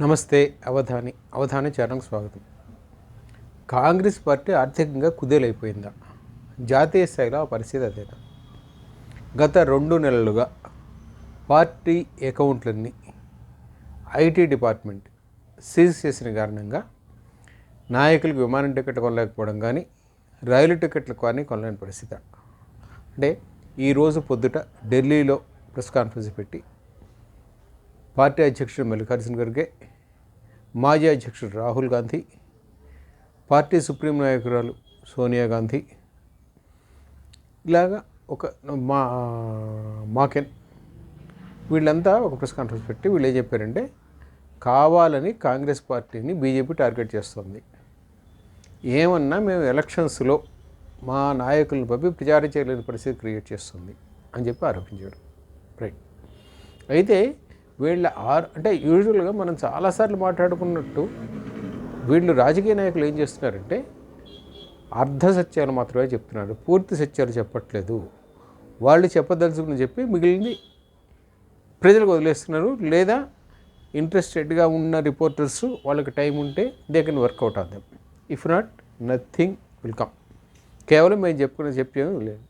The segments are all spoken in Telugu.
నమస్తే అవధాని. అవధాని ఛానల్కి స్వాగతం. కాంగ్రెస్ పార్టీ ఆర్థికంగా కుదేలైపోయిందా? జాతీయ స్థాయిలో ఆ పరిస్థితి అదేనా? గత రెండు నెలలుగా పార్టీ అకౌంట్లన్నీ ఐటీ డిపార్ట్మెంట్ సీజ్ చేసిన కారణంగా నాయకులకు విమానం టికెట్ కొనలేకపోవడం కానీ రైలు టికెట్లు కానీ కొనలేని పరిస్థితి. అంటే ఈరోజు పొద్దుట ఢిల్లీలో ప్రెస్ కాన్ఫరెన్స్ పెట్టి పార్టీ అధ్యక్షుడు మల్లికార్జున ఖర్గే మాజీ అధ్యక్షుడు రాహుల్ గాంధీ పార్టీ సుప్రీం నాయకురాలు సోనియా గాంధీ. ఇలాగా ఒక మా మాకెన్ వీళ్ళంతా ఒక ప్రెస్ కాన్ఫరెన్స్ పెట్టి వీళ్ళు ఏం చెప్పారంటే కావాలని కాంగ్రెస్ పార్టీని బీజేపీ టార్గెట్ చేస్తుంది. ఏమన్నా మేము ఎలక్షన్స్లో మా నాయకులను పంపి ప్రచారం చేయలేని పరిస్థితి క్రియేట్ చేస్తుంది అని చెప్పి ఆరోపించారు. రైట్. అయితే వీళ్ళ ఆర్ అంటే యూజువల్గా మనం చాలాసార్లు మాట్లాడుకున్నట్టు వీళ్ళు రాజకీయ నాయకులు ఏం చేస్తున్నారంటే అర్ధ సత్యాలు మాత్రమే చెప్తున్నారు. పూర్తి సత్యాలు చెప్పట్లేదు. వాళ్ళు చెప్పదలుచుకుని చెప్పి మిగిలింది ప్రజలకు వదిలేస్తున్నారు. లేదా ఇంట్రెస్టెడ్గా ఉన్న రిపోర్టర్స్ వాళ్ళకి టైం ఉంటే they can work out on if not nothing will come కేవలం మేము చెప్పుకునే చెప్పేది లేదు.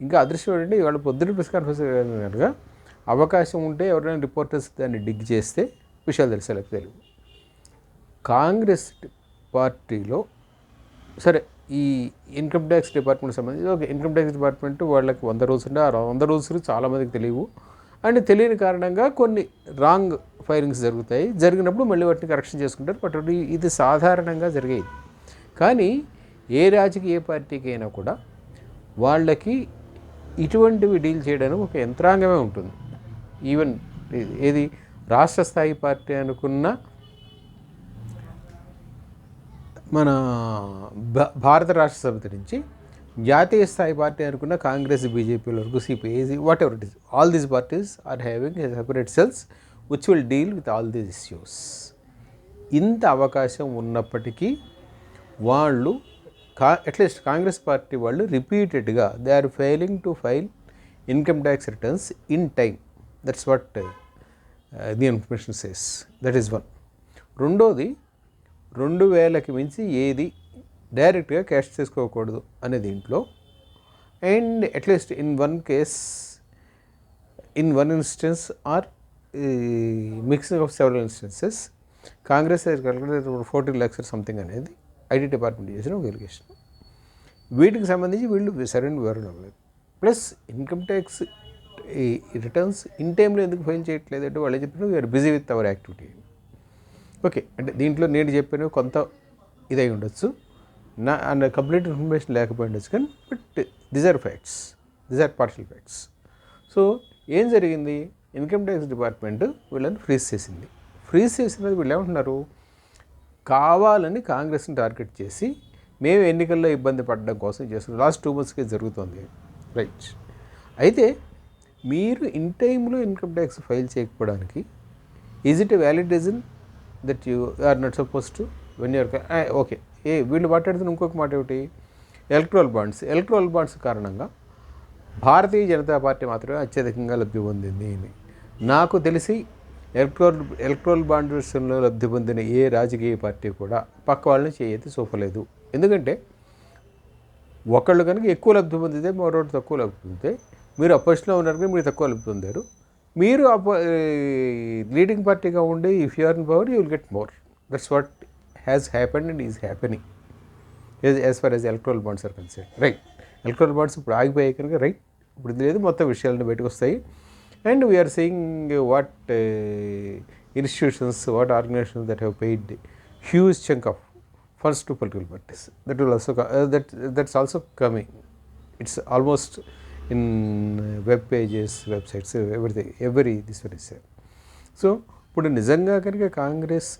ఇంకా అదృష్టం ఏంటంటే ఇవాళ పొద్దున ప్రెస్ కాన్ఫరెన్స్ కనుక అవకాశం ఉంటే ఎవరైనా రిపోర్టర్స్ దాన్ని డిగ్ చేస్తే విషయాలు తెలిసేలా తెలుగు కాంగ్రెస్ పార్టీలో సరే ఈ ఇన్కమ్ ట్యాక్స్ డిపార్ట్మెంట్ సంబంధించి ఒక ఇన్కమ్ ట్యాక్స్ డిపార్ట్మెంట్ వాళ్ళకి వంద రోజులు ఆ వంద రోజులు చాలామందికి తెలియవు. అండ్ తెలియని కారణంగా కొన్ని రాంగ్ ఫైరింగ్స్ జరుగుతాయి. జరిగినప్పుడు మళ్ళీ వాటిని కరెక్షన్ చేసుకుంటారు. బట్ ఇది- సాధారణంగా జరిగేది. కానీ ఏ రాజకీయ పార్టీకి అయినా కూడా వాళ్ళకి ఇటువంటివి డీల్ చేయడానికి ఒక యంత్రాంగమే ఉంటుంది. ఈవెన్ ఏది రాష్ట్ర స్థాయి పార్టీ అనుకున్న మన భారత రాష్ట్ర సమితి నుంచి జాతీయ స్థాయి పార్టీ అనుకున్న కాంగ్రెస్ బీజేపీ వరకు CPI whatever it is all these parties are having separate cells which will deal with all these issues ఇంత అవకాశం ఉన్నప్పటికీ వాళ్ళు కా అట్లీస్ట్ కాంగ్రెస్ పార్టీ వాళ్ళు రిపీటెడ్గా they are failing to file income tax returns in time that's what the information says that is one రెండోది రెండు వేలకి మించి ఏది డైరెక్ట్గా క్యాష్ చేసుకోకూడదు అనే దీంట్లో. And at least in one case in one instance or mixing of several instances Congress fourteen lakhs something అనేది ఐటీ డిపార్ట్మెంట్ చేసిన ఒక ఎలిగేషన్ వీటికి సంబంధించి వీళ్ళు సరైన వివరణ లేదు ప్లస్ ఇన్కమ్ ట్యాక్స్ ఈ రిటర్న్స్ ఇన్ టైంలో ఎందుకు ఫైల్ చేయట్లేదు అంటే వాళ్ళు చెప్పిన we are busy with our activity okay అంటే దీంట్లో నేను చెప్పిన కొంత ఇదై ఉండొచ్చు. నా అండ్ కంప్లీట్ ఇన్ఫర్మేషన్ లేకపోయి ఉండొచ్చు కానీ but this are facts this are partial facts so ఏం జరిగింది? ఇన్కమ్ ట్యాక్స్ డిపార్ట్మెంట్ వీళ్ళని ఫ్రీజ్ చేసింది. ఫ్రీజ్ చేసినది వీళ్ళు ఏమంటున్నారు? కావాలని కాంగ్రెస్ని టార్గెట్ చేసి మేము ఎన్నికల్లో ఇబ్బంది పడడం కోసం చేస్తున్నాం లాస్ట్ టూ మంత్స్కే జరుగుతుంది. రైట్ అయితే మీరు ఇన్ టైంలో income tax file చేయకపోవడానికి is it a valid reason that you are not suppose to when you are okay ఏ వీళ్ళు మాట్లాడుతున్న ఇంకొక మాట ఏమిటి? ఎలక్ట్రల్ బాండ్స్ ఎలక్ట్రల్ బాండ్స్ కారణంగా భారతీయ జనతా పార్టీ మాత్రమే అత్యధికంగా లబ్ధి పొందింది అని. నాకు తెలిసి ఎలక్ట్రోల్ ఎలక్ట్రల్ బాండ్ విషయంలో లబ్ధి పొందిన ఏ రాజకీయ పార్టీ కూడా పక్క వాళ్ళని చేయతి చూపలేదు. ఎందుకంటే ఒకళ్ళు కనుక ఎక్కువ లబ్ధి పొందితే మరొకటి తక్కువ లబ్ధి పొందితే మీరు అపోజిషన్లో ఉన్నారు కానీ మీరు తక్కువ లబ్ధి పొందారు. మీరు అపో లీడింగ్ పార్టీగా ఉండి if you are in power you will get more that's what has happened and is happening as far as electoral bonds are concern right electoral bonds ఇప్పుడు ఆగిపోయాయి కనుక రైట్ ఇప్పుడు ఇది లేదు మొత్తం విషయాలను బయటకు వస్తాయి. And we are seeing what institutions what organisations that have paid huge chunk of funds to political parties that will also that that's also coming it's almost in web pages websites everything every this very same. So ఇప్పుడు నిజంగా కనుక కాంగ్రెస్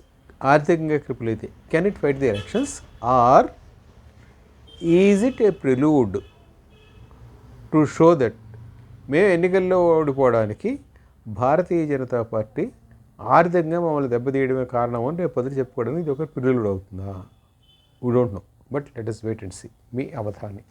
ఆర్థికంగా క్రిపుల్ అయితే can it fight the elections or is it a prelude to show that మేము ఎన్నికల్లో ఓడిపోవడానికి భారతీయ జనతా పార్టీ ఆర్థికంగా మమ్మల్ని దెబ్బతీయడమే కారణం అని రేపు పొద్దున చెప్పుకోవడానికి ఇది ఒక ప్రిలూడ్ అవుతుందా? We don't know but let us wait and see me Avadhani.